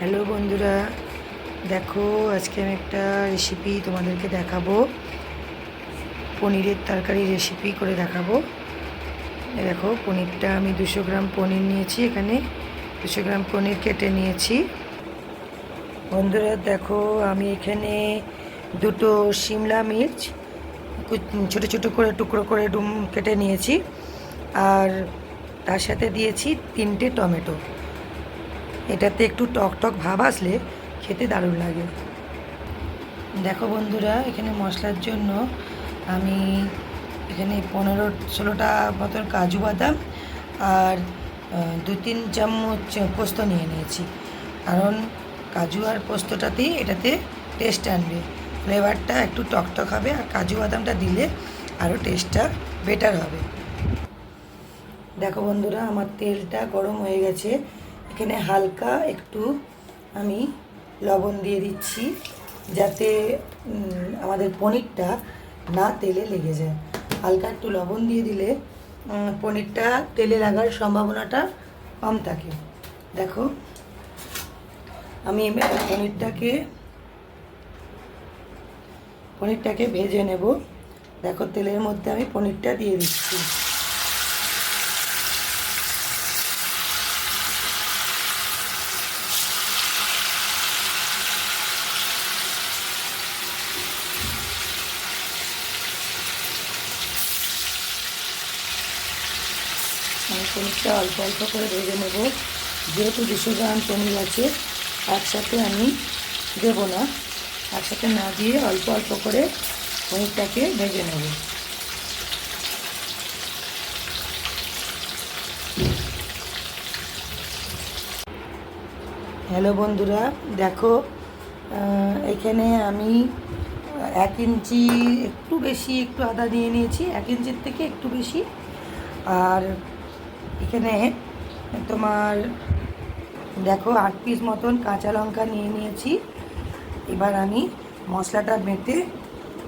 Hello বন্ধুরা, দেখো আজকে আমি একটা রেসিপি তোমাদেরকে দেখাবো। পনিরের তরকারি রেসিপি করে দেখাবো। দেখো, পনিরটা আমি দুশো গ্রাম পনির নিয়েছি এখানে। দুশো গ্রাম পনির কেটে নিয়েছি। বন্ধুরা, দেখো, আমি এখানে দুটো শিমলা মির্চ ছোট ছোট করে টুকরো করে ডুম, কেটে নিয়েছি। আর তার সাথে দিয়েছি তিনটে টমেটো। এটাতে একটু টক টক ভাব আসলে খেতে দারুণ লাগে। দেখো বন্ধুরা, এখানে মশলার জন্য আমি এখানে পনেরো ষোলোটা মতন কাজু বাদাম আর দু তিন চামচ পোস্ত নিয়ে নিয়েছি। কারণ কাজু আর পোস্তটাতেই এটাতে টেস্ট আনবে। ফ্লেভারটা একটু টকটক হবে আর কাজু বাদামটা দিলে আরও টেস্টটা বেটার হবে। দেখো বন্ধুরা, আমার তেলটা গরম হয়ে গেছে। এখানে হালকা একটু আমি লবণ দিয়ে দিচ্ছি, যাতে আমাদের পনিরটা না তেলে লেগে যায়। হালকা একটু লবণ দিয়ে দিলে পনিরটা তেলে লাগার সম্ভাবনাটা কম থাকে। দেখো, আমি পনিরটাকে পনিরটাকে ভেজে নেব। দেখো, তেলের মধ্যে আমি পনিরটা দিয়ে দিচ্ছি। আমি পনিরটা অল্প অল্প করে ভেজে নেব। যেহেতু দুশো গ্রাম পনির আছে, একসাথে আমি দেব না। একসাথে না দিয়ে অল্প অল্প করে পনিরটাকে ভেজে নেব। হ্যালো বন্ধুরা, দেখো এখানে আমি এক ইঞ্চি একটু বেশি একটু আদা নিয়ে নিয়েছি, এক ইঞ্চির থেকে একটু বেশি। আর এখানে তোমার দেখো আট পিস মতন কাঁচা লঙ্কা নিয়ে নিয়েছি। এবার আমি মশলাটা বেটে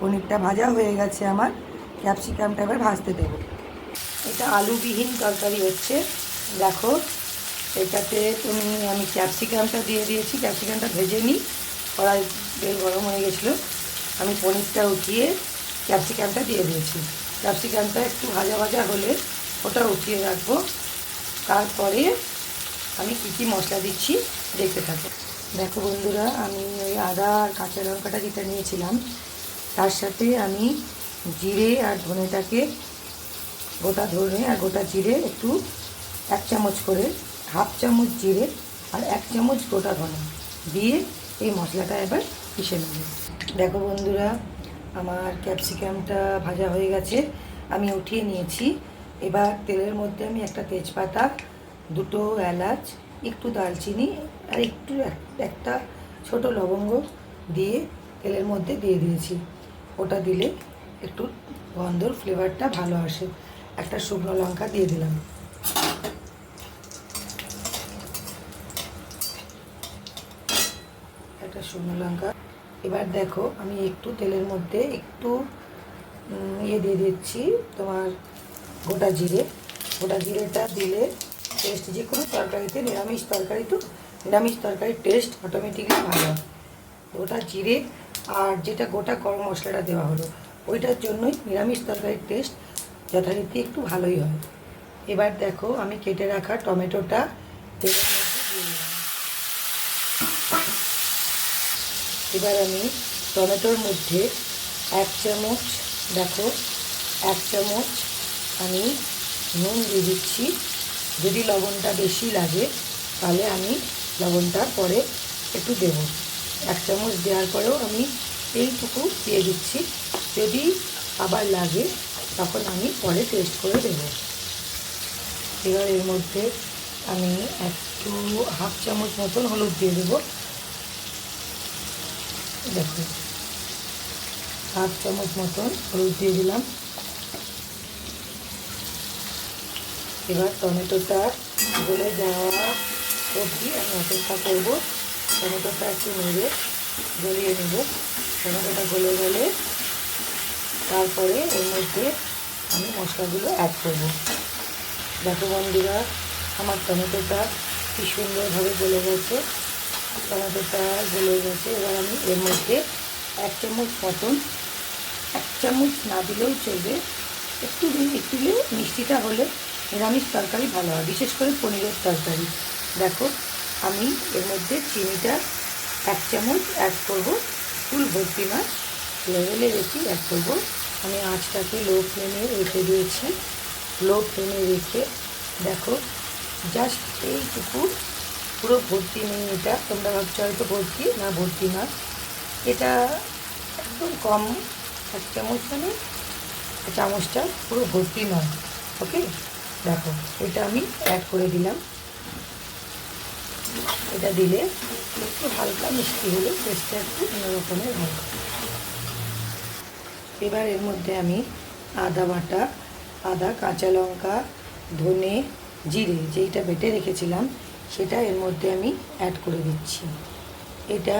পনিরটা ভাজা হয়ে গেছে আমার। ক্যাপসিকামটা এবার ভাজতে দেবো। এটা আলুবিহীন তরকারি হচ্ছে। দেখো, এটাতে তুমি, আমি ক্যাপসিকামটা দিয়ে দিয়েছি। ক্যাপসিকামটা ভেজে নিই। কড়াই বেল গরম হয়ে গেছিল। আমি পনিরটা উঠিয়ে ক্যাপসিকামটা দিয়ে দিয়েছি। ক্যাপসিকামটা একটু ভাজা ভাজা হলে ওটা উঠিয়ে রাখব। তারপরে আমি কী কী মশলা দিচ্ছি দেখতে থাকো। দেখো বন্ধুরা, আমি ওই আদা আর কাঁচা লঙ্কাটা যেটা নিয়েছিলাম, তার সাথে আমি জিরে আর ধনেটাকে গোটা ধনে আর গোটা জিরে একটু এক চামচ করে, হাফ চামচ জিরে আর এক চামচ গোটা ধনে দিয়ে এই মশলাটা এবার পিষে নেব। দেখো বন্ধুরা, আমার ক্যাপসিকামটা ভাজা হয়ে গেছে। আমি উঠিয়ে নিয়েছি এবার তেলের মধ্যে আমি একটা তেজপাতা, দুটো এলাচ, একটু দালচিনি আর একটু একটা ছোট লবঙ্গ দিয়ে তেলের মধ্যে দিয়ে দিয়েছি। ওটা দিলে একটু গন্ধর ফ্লেভারটা ভালো আসে। একটা শুকনো লঙ্কা দিয়ে দিলাম। একটা শুকনো লঙ্কা। এবার দেখো, আমি একটু তেলের মধ্যে একটু ইয়ে দিয়ে দিচ্ছি তোমার গোটা জিরে, গোটা জিরেটা দিলে টেস্ট যে কোনো তরকারিতে নিরামিষ তরকারি তো নিরামিষ তরকারির টেস্ট অটোমেটিকলি ভালো গোটা জিরে আর যেটা গোটা গরম মশলাটা দেওয়া হলো, ওইটার জন্যই নিরামিষ তরকারির টেস্ট যথারীতি একটু ভালোই হয়। এবার দেখো আমি কেটে রাখা টমেটোটা এবার আমি টমেটোর মধ্যে এক চামচ, দেখো, এক চামচ আমি নুন দিয়ে দিচ্ছি। যদি লবণটা বেশি লাগে, তাহলে আমি লবণটা পরে একটু দেব। এক চামচ দেওয়ার পরেও আমি এইটুকু দিয়ে দিচ্ছি। যদি আবার লাগে, তখন আমি পরে টেস্ট করে দেবো। এবার এর মধ্যে আমি একটু হাফ চামচ মতন হলুদ দিয়ে দেবো। দেখো হাফ চামচ মতন হলুদ দিয়ে দিলাম। এবার টমেটোটা গলে যাওয়া অবধি আমি অপেক্ষা করব। টমেটোটা একটু নেড়ে গলিয়ে নেব। টমেটোটা গলে গেলে তারপরে এর মধ্যে আমি মশলাগুলো অ্যাড করব। দেখো বন্ধুরা, আমার টমেটোটা কি সুন্দরভাবে গলে গেছে। টমেটোটা গলে গেছে। এবার আমি এর মধ্যে এক চামচ মতন, এক চামচ না দিলেও চলবে। একটু দিন একটু মিষ্টিটা হলে নিরামিষ তরকারি ভালো হয়, বিশেষ করে পনিরের তরকারি। দেখো, আমি এর মধ্যে চিনিটা এক চামচ অ্যাড করব। ফুল ভর্তি মাছ লেভেলে রেখে অ্যাড করব। আমি আঁচটাকে লো ফ্লেমে রেখে দিয়েছি। লো ফ্লেমে রেখে দেখো জাস্ট এইটুকু, পুরো ভর্তি নেই এটা তোমরা ভাবছ হয়তো ভর্তি, না ভর্তি না। এটা একদম কম, এক চামচ মানে চামচটা পুরো ভর্তি নয় ওকে দেখো, এটা আমি অ্যাড করে দিলাম। এটা দিলে একটু হালকা মিষ্টি হলে টেস্টটা একটু অন্যরকমের হয় এবার এর মধ্যে আমি আদা বাটা, আদা, কাঁচা লঙ্কা, ধনে, জিরে যেইটা বেটে রেখেছিলাম, সেটা এর মধ্যে আমি অ্যাড করে দিচ্ছি। এটা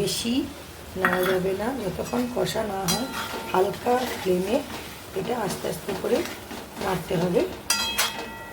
বেশি নেওয়া যাবে না, যতক্ষণ কষা না হয়, হালকা ফ্লেমে এটা আস্তে আস্তে করে নাড়তে হবে।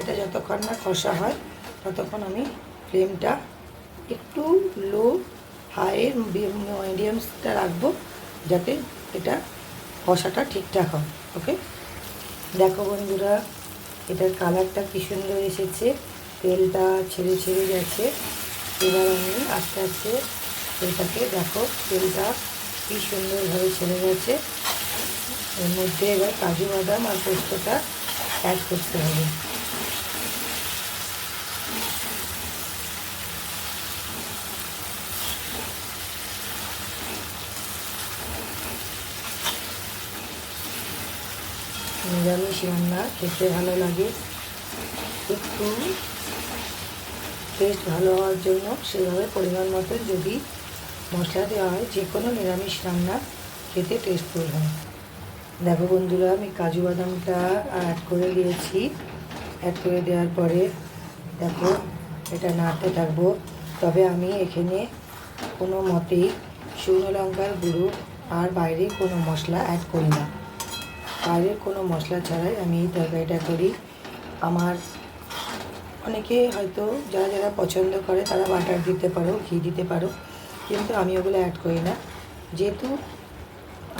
এটা যতক্ষণ না কষা হয়, ততক্ষণ আমি ফ্লেমটা একটু লো হাইয়ের মিডিয়ামসটা রাখব যাতে এটা কষাটা ঠিকঠাক হয় ওকে দেখো বন্ধুরা, এটার কালারটা কী সুন্দর এসেছে, তেলটা ছেড়ে ছেড়ে গেছে এবার আমি আস্তে আস্তে এটাকে দেখো, তেলটা কী সুন্দরভাবে ছেড়ে গেছে। এর মধ্যে এবার কাজু বাদাম আর পোস্তটা অ্যাড করতে হবে। নিরামিষ রান্না, খেতে ভালো লাগে। একটু টেস্ট ভালো হওয়ার জন্য সেভাবে পরিমাণ মতো যদি মশলা দেওয়া হয় যে কোনো নিরামিষ রান্না খেতে টেস্টফুল হয়। দেখো বন্ধুরা, আমি কাজু বাদামটা অ্যাড করে দিয়েছি। অ্যাড করে দেওয়ার পরে দেখো এটা নাড়তে থাকব। তবে আমি এখানে কোনো মতেই শুকনো লঙ্কার গুঁড়ো আর বাইরে কোনো মশলা অ্যাড করি না। বাইরের কোনো মশলা ছাড়াই আমি এই তরকারিটা করি। আমার অনেকে হয়তো যারা যারা পছন্দ করে তারা বাটার দিতে পারো, ঘি দিতে পারো, কিন্তু আমি ওগুলো অ্যাড করি না। যেহেতু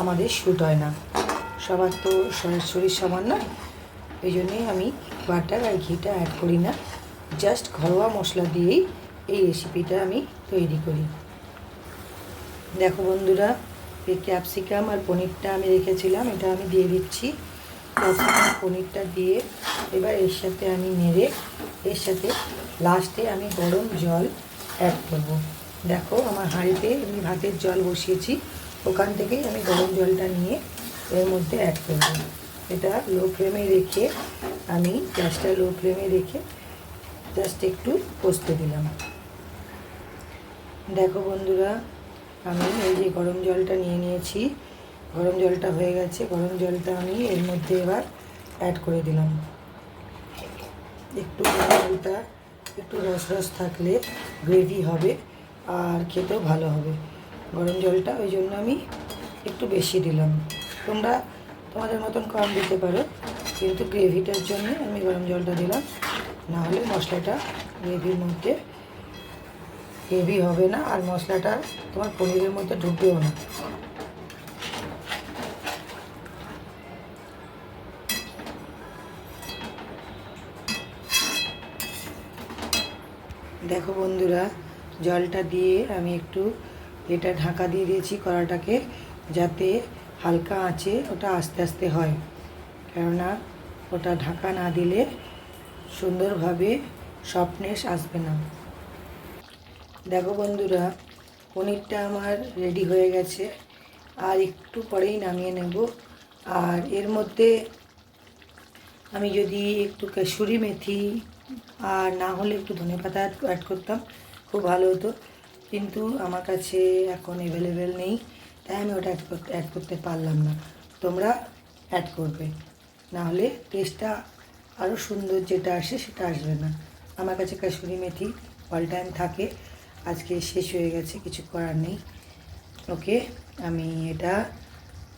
আমাদের শ্যুট হয় না, সবার তো শরীর সমান না, এই জন্যেই আমি বাটার আর ঘিটা অ্যাড করি না। জাস্ট ঘরোয়া মশলা দিয়েই এই রেসিপিটা আমি তৈরি করি। দেখো বন্ধুরা ক্যাপসিকাম আর পনিরটা আমি রেখেছিলাম, এটা আমি দিয়ে দিচ্ছি। ক্যাপসিকাম, পনিরটা দিয়ে এবার এর সাথে আমি নেড়ে, এর সাথে লাস্টে আমি গরম জল অ্যাড করব। দেখো আমার হাঁড়িতে আমি ভাতের জল বসিয়েছি, ওখান থেকেই আমি গরম জলটা নিয়ে এর মধ্যে অ্যাড করব। এটা লো ফ্লেমে রেখে আমি গ্যাসটা লো ফ্লেমে রেখে জাস্ট একটু কষতে দিলাম। দেখো বন্ধুরা আমি এই যে গরম জলটা নিয়ে নিয়েছি। গরম জলটা হয়ে গেছে, গরম জলটা আমি এর মধ্যে এবার অ্যাড করে দিলাম। একটু জলটা, একটু রস রস থাকলে গ্রেভি হবে আর খেতেও ভালো হবে। গরম জলটা ওই জন্য আমি একটু বেশি দিলাম। তোমরা তোমাদের মতন কম দিতে পারো, কিন্তু গ্রেভিটার জন্য আমি গরম জলটা দিলাম। না হলে মশলাটা গ্রেভির মধ্যে হেভি হবে না আর মশলাটা তোমার পনিরের মধ্যে ঢুকবেও না। দেখো বন্ধুরা, জলটা দিয়ে আমি একটু এটা ঢাকা দিয়ে দিয়েছি কড়াটাকে যাতে হালকা আঁচে ওটা আস্তে আস্তে হয়। কেননা ওটা ঢাকা না দিলে সুন্দরভাবে সফটনেস আসবে না। দেখো বন্ধুরা, পনিরটা আমার রেডি হয়ে গেছে। আর একটু পরেই নামিয়ে নেব। আর এর মধ্যে আমি যদি একটু কাসুরি মেথি আর না হলে একটু ধনে পাতা অ্যাড করতাম, খুব ভালো হতো। কিন্তু আমার কাছে এখন অ্যাভেলেবেল নেই, তাই আমি ওটা অ্যাড করতে অ্যাড করতে পারলাম না। তোমরা অ্যাড করবে। না হলে টেস্টটা আরও সুন্দর যেটা আসে সেটা আসবে না। আমার কাছে কাসুরি মেথি অল টাইম থাকে। আজকে শেষ হয়ে গেছে, কিছু করার নেই। ওকে, আমি এটা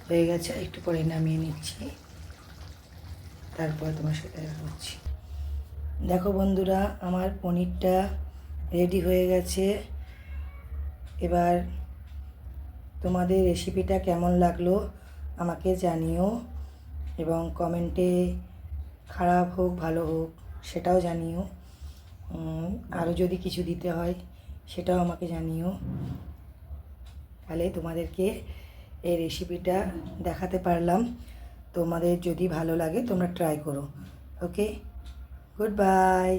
হয়ে গেছে, একটু পরে নামিয়ে নিচ্ছি। তারপর তোমার সাথে দেখা হচ্ছি। দেখো বন্ধুরা, আমার পনিরটা রেডি হয়ে গেছে। এবার তোমাদের রেসিপিটা কেমন লাগল আমাকে জানিও এবং কমেন্টে খারাপ হোক, ভালো হোক, সেটাও জানিও। আরও যদি কিছু দিতে হয় সেটাও আমাকে জানিও। তাহলে তোমাদেরকে এই রেসিপিটা দেখাতে পারলাম। তোমাদের যদি ভালো লাগে তোমরা ট্রাই করো। Okay good bye